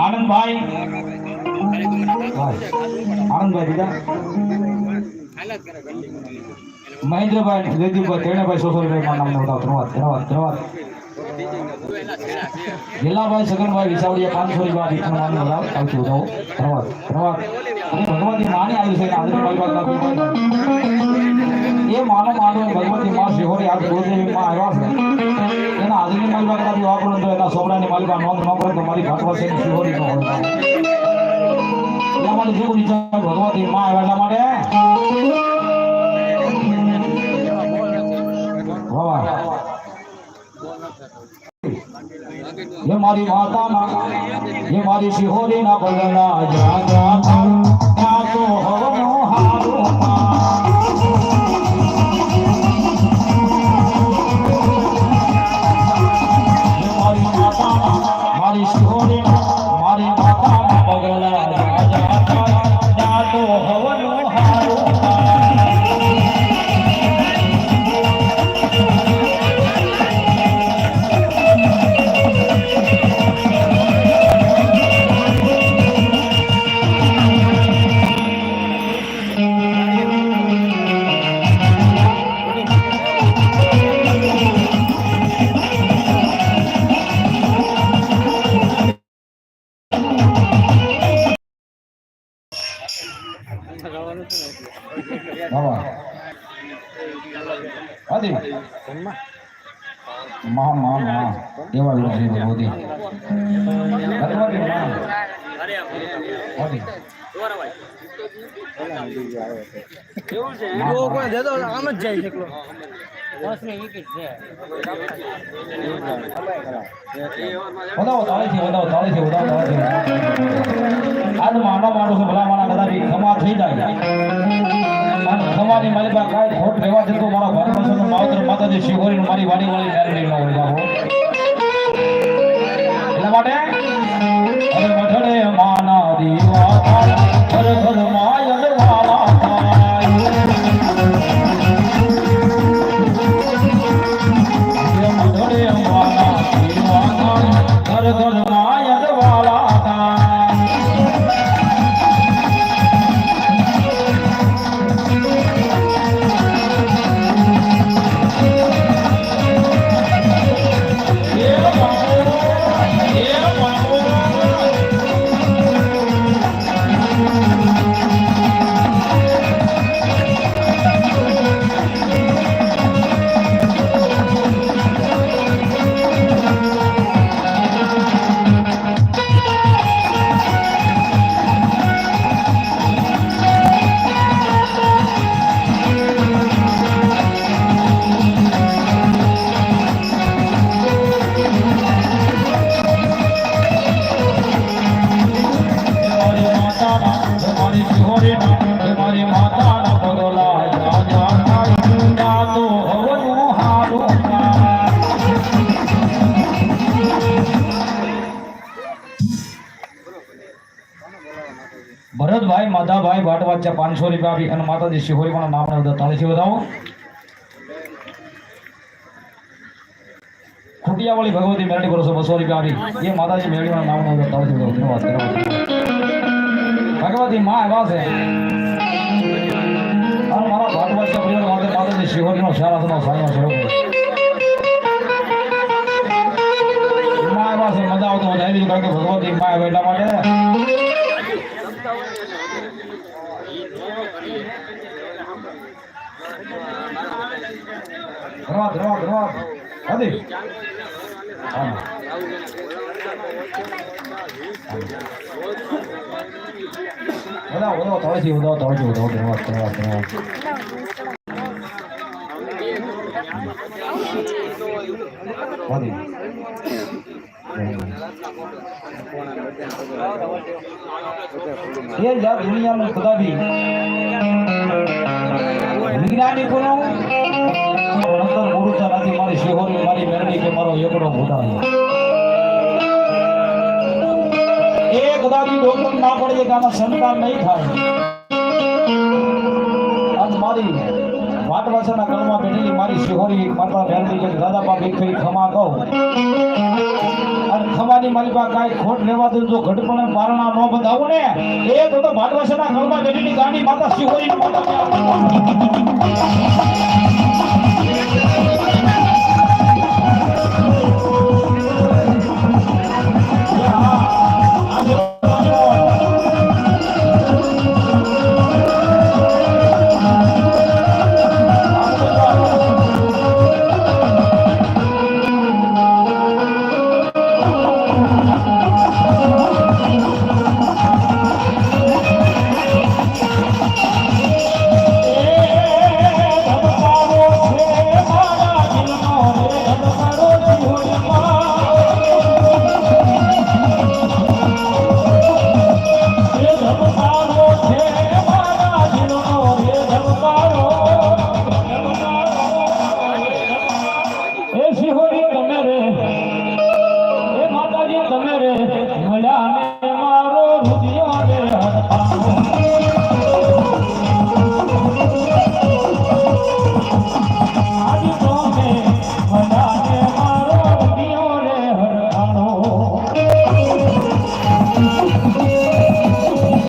આનંદભાઈ. આનંદભાઈ બીજા. મહેન્દ્રભાઈ જયદીપભાઈ ત્રણેભાઈ સોસલભાઈ મારા નામનો બતાવો ધન્યવાદ ધન્યવાદ ધન્યવાદ ગેલાભાઈ સગનભાઈ વિસાવડિયા પાંચસો રૂપિયા વિષ્ણુ માનનો લાભ આવતી ઉધાવો ધન્યવાદ ધન્યવાદ ભગવતી માની આવી છે વાત લાગી એ માનો માનો ભગવતી માં શિહોરી આજ ગોદેવી માં આવ્યા છે એના આજની મારી વાત લાગી વાપરો તો એના સોમરાની માલિકા નોંધ ન કરે તો મારી ઘાટ વર્ષે શિહોરી ન હોય એટલા માટે જેવું વિચાર ભગવતી માં આવ્યા એટલા માટે વાહ ये मारी माता ना ये मारी शिहोरी ना बलना जा जा क्या तो हवनो મા મા મા એવા વિરોધી ભગવતી ભગવતી મા આદિ જો કોઈ દેતો આમ જ છે. વધાવો, તાળીથી કદાચ ખમા થઈ જાય. અને મારી પાસે કાંઈ ખોટ રહેવા જતો મારા વર્ષનો માવતર માતાજી શિવોરી મારી વાડી વાળી મેરડી માના ભરતભાઈ, માધાભાઈ ભાટવાચ્યા પાંચસો રૂપિયા આપી અને માતાજી, શિહોરી પણ નામ બધા તાળીથી વધાવો. ખુટિયાવાળી ભગવતી મેરડી બરોસો બસો રૂપિયા આપી એ માતાજી મેરડીના નામ બધા ધન્યવાદ ધન્યવાદ. ભગવતી માં આવ્યા છે. અને મારા ભાગવત પરિવાર માટે માતાજી સારા સારા સાયો સ્વરૂપમાં એવા છે, મજા આવતો મજા આવી કારણ ભગવતી માં આવ્યા એટલા માટે. વધાવો વધાવો તળેથી વધાવો તળેથી વધાવો ધન્યવાદ ધન્યવાદ ધન્યવાદ હાદી એ યાર દુનિયામાં કદાપી વિજ્ઞાની કોનો નંબર ગુરુતા નથી મારી શિહોરી મારી મેરડી કે મારો એકડો એ કદાપી ડોક્ટર ના પડે કે આમાં સંતાન નહીં થાય. આજ મારી ગળમાં બેઠેલી મારી માતા ભેરડી કે ખમા કહું. અને મારી પાસે કાંઈ ખોટ રહેવા દઉં જો ઘટપણે પારણા ન બંધાવું ને. એ તો તો ભાટવાસાના ગળમાં બેઠેલી ગાંડી માતા શિહોરી